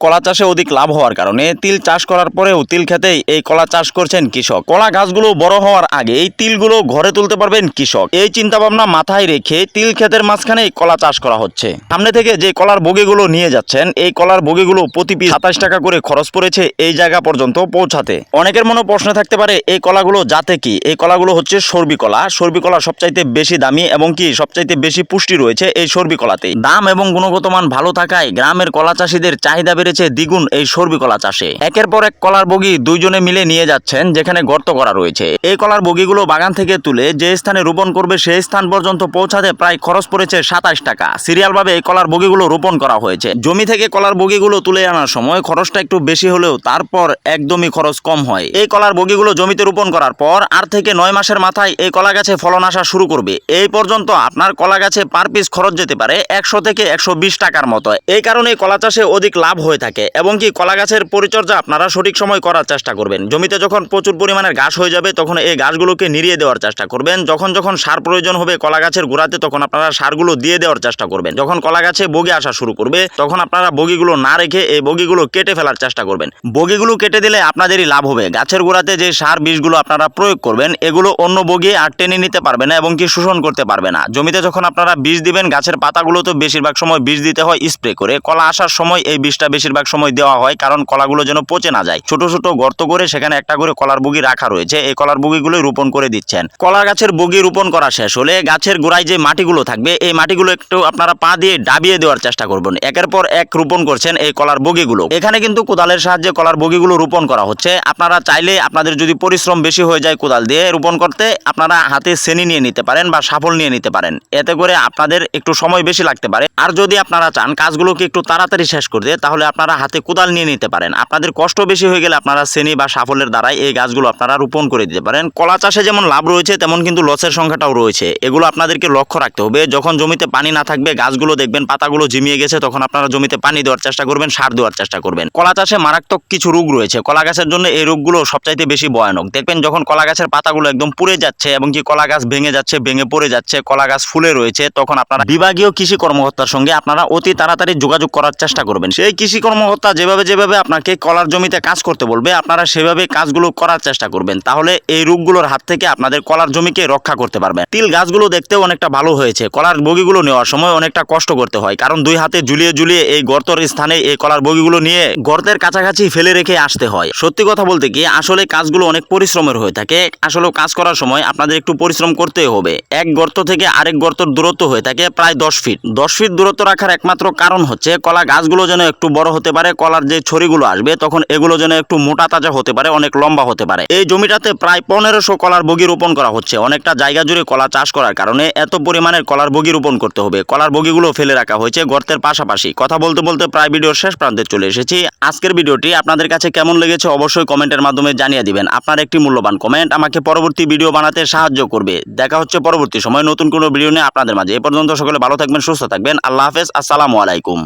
কলা চাষে অধিক লাভ হওয়ার কারণে তিল চাষ করার পরেও তিল খেতেই এই কলা চাষ করছেন কৃষক। কলা গাছগুলো বড় হওয়ার আগে এই তিলগুলো ঘরে তুলতে পারবেন কৃষক। এই চিন্তা ভাবনা মাথায় রেখে তিল ক্ষেতের মাঝখানে কলা চাষ করা হচ্ছে। সামনে থেকে যে কলার বগিগুলো নিয়ে যাচ্ছেন, এই কলার বগিগুলো প্রতি পিস সাতাশ টাকা করে খরচ পড়েছে এই জায়গা পর্যন্ত পৌঁছাতে। অনেকের মনে প্রশ্ন থাকতে পারে, এই কলাগুলো যাতে কি? এই কলাগুলো হচ্ছে সর্বি কলা। সর্বি কলা সবচাইতে বেশি দামি এবং কি সবচাইতে বেশি পুষ্টি রয়েছে এই সর্বি কলাতে দাম এবং গুণগত মান ভালো থাকায় গ্রামের কলা চাষিদের চাহিদা বেড়েছে দ্বিগুণ এই সর্বি কলা চাষে। একের পর এক কলার বগি দুইজনে মিলে নিয়ে যাচ্ছেন যেখানে গর্ত করা রয়েছে। এই কলার বগিগুলো বাগান থেকে তুলে যে স্থানে রোপণ করবে সেই স্থান পর্যন্ত পৌঁছাতে প্রায় খরচ পড়েছে সাতাশ টাকা। সিরিয়ালভাবে এই কলার বগিগুলো রোপণ করা হয়েছে। জমি থেকে কলার বগিগুলো তুলে আনার সময় খরচটা একটু বেশি হলেও তারপর একদমই খরচ কম হয়। এই কলার বগিগুলো জমিতে রোপণ করার পর আর থেকে নয় মাসের মাথায় এই কলা গাছে ফলন আসা শুরু করবে। এই পর্যন্ত আপনার কলা গাছে পার পিস খরচ যেতে পারে একশো থেকে একশো বিশ টাকার মতো। এই কারণে কলা চাষে অধিক লাভ হয়ে থাকে এবং কি কলা গাছের পরিচর্যা আপনারা সঠিক সময় করার চেষ্টা করবেন। জমিতে যখন প্রচুর পরিমাণের ঘাস হয়ে যাবে, তখন এই গাছগুলোকে নিরিয়ে দেওয়ার চেষ্টা করবেন। যখন যখন সার প্রয়োজন হবে কলা গাছের গোড়াতে, তখন আপনারা সারগুলো দিয়ে দেওয়ার চেষ্টা করবেন। যখন কলা গাছে বগি আসা শুরু করবে, তখন আপনারা বগিগুলো না রেখে এই বগিগুলো কেটে ফেলার চেষ্টা করবেন। বগিগুলো কেটে দিলে আপনাদেরই লাভ হবে। গাছের গোড়াতে যে সার বীজগুলো আপনারা প্রয়োগ করবেন, এগুলো অন্য বগি আর টেনে নিতে পারবে না এবং কি শোষণ করতে পারবে না। জমিতে যখন আপনারা বীজ দিবেন, গাছের পাতাগুলো তো বেশিরভাগ সময় বীজ দিতে হয় স্প্রে করে। কলা আসার সময় এই বীজটা বেশিরভাগ সময় দেওয়া হয় কারণ কলাগুলো যেন পচে না যায়। ছোট ছোট গর্ত করে সেখানে একটা করে কলার বগি রাখা রয়েছে। এই কলার বগিগুলোই রোপণ করে দিচ্ছেন। কলা গাছের বগি রোপণ করা শেষ হলে গাছের গোড়ায় যে মাটিগুলো থাকবে, এই মাটিগুলো একটু আপনারা পা দিয়ে ডাবিয়ে দেওয়ার চেষ্টা করবেন। একের পর এক রোপণ করছেন এই কলার বগিগুলো। এখানে কিন্তু কোদালের সাহায্যে কলার বগিগুলো রোপণ করা হচ্ছে। আপনারা চাইলে আপনাদের যদি পরিশ্রম বেশি হয়ে যায় কোদাল দিয়ে রোপণ করতে, আপনারা হাতে সেনি নিয়ে নিতে পারেন বা সাফল নিয়ে নিতে পারেন। এতে করে আপনাদের একটু সময় বেশি লাগতে পারে। আর যদি আপনারা চান কাজগুলোকে একটু তাড়াতাড়ি শেষ করতে তাহলে আপনারা হাতে কোদাল নিয়ে নিতে পারেন। আপনাদের কষ্ট বেশি হয়ে গেলে আপনারা শ্রেণি বা সাফল্যের দ্বারাই এই গাছগুলো আপনারা রোপণ করে দিতে পারেন। কলা চাষে যেমন লাভ রয়েছে, তেমন কিন্তু লসের সংখ্যাটাও রয়েছে। এগুলো আপনাদেরকে লক্ষ্য রাখতে হবে। যখন জমিতে পানি না থাকবে, গাছগুলো দেখবেন পাতাগুলো জিমিয়ে গেছে, তখন আপনারা জমিতে পানি দেওয়ার চেষ্টা করবেন, সার দেওয়ার চেষ্টা করবেন। কলা চাষে মারাত্মক কিছু রোগ রয়েছে। কলা গাছের জন্য এই রোগগুলো সবচাইতে বেশি ভয়ানক। দেখবেন যখন কলা গাছের পাতাগুলো একদম পুড়ে যাচ্ছে এবং কি কলা গাছ ভেঙে যাচ্ছে, ভেঙে পড়ে যাচ্ছে, কলা গাছ ফুলে রয়েছে, তখন আপনারা বিভাগীয় কৃষি কর্মকর্তার সঙ্গে আপনারা অতি তাড়াতাড়ি যোগাযোগ করার চেষ্টা করবেন। সেই কৃষি কর্মকর্তা যেভাবে যেভাবে আপনাকে কলার জমিতে কাজ করতে বলবে, আপনারা সেভাবে কাজগুলো করার চেষ্টা করবেন। তাহলে এই রোগগুলোর হাত থেকে আপনাদের কলার জমিকে রক্ষা করতে পারবেন। তিল গাছগুলো দেখতেও অনেকটা ভালো হয়েছে। কলার বগিগুলো নেওয়ার সময় অনেকটা কষ্ট করতে হয়, কারণ দুই হাতে ঝুলিয়ে ঝুলিয়ে এই গর্তর স্থানে এই কলার বগিগুলো নিয়ে গর্তের কাছাকাছি ফেলে রেখে আসতে হয়। সত্যি কথা বলতে কি, আসলে কাজগুলো অনেক পরিশ্রমের হয়ে থাকে। আসলে কাজ করার সময় আপনাদের একটু পরিশ্রম করতে হবে। এক গর্ত থেকে আরেক গর্তর দূরত্ব হয়ে থাকে প্রায় দশ ফিট। দশ ফিট দূরত্ব রাখার একমাত্র কারণ হচ্ছে কলা গাছগুলো যেন একটু বড় হতে পারে, কলার যে ছড়িগুলো আসবে, তখন এগুলো যেন একটু মোটা তাজা হতে পারে, অনেক লম্বা হতে পারে। এই জমিটাতে প্রায় পনেরোশো কলার বগি রোপণ করা হচ্ছে। অনেকটা জায়গা জুড়ে কলা চাষ করার কারণে এত পরিমাণের কলার বগি রোপণ করতে হবে। কলার বগিগুলো ফেলে রাখা হয়েছে গর্তের পাশাপাশি। কথা বলতে বলতে প্রায় ভিডিওর শেষ প্রান্তে চলে এসেছি। আজকের ভিডিওটি আপনাদের কাছে কেমন লেগেছে অবশ্যই কমেন্টের মাধ্যমে জানিয়ে দিবেন। আপনার একটি মূল্যবান কমেন্ট আমাকে পরবর্তী ভিডিও বানাতে সাহায্য করবে। দেখা হচ্ছে পরবর্তী সময় নতুন কোনো ভিডিও নিয়ে আপনাদের মাঝে। এ পর্যন্ত সকলে ভালো থাকবেন, সুস্থ থাকবেন। আল্লাহ হাফেজ। আসসালামু আলাইকুম।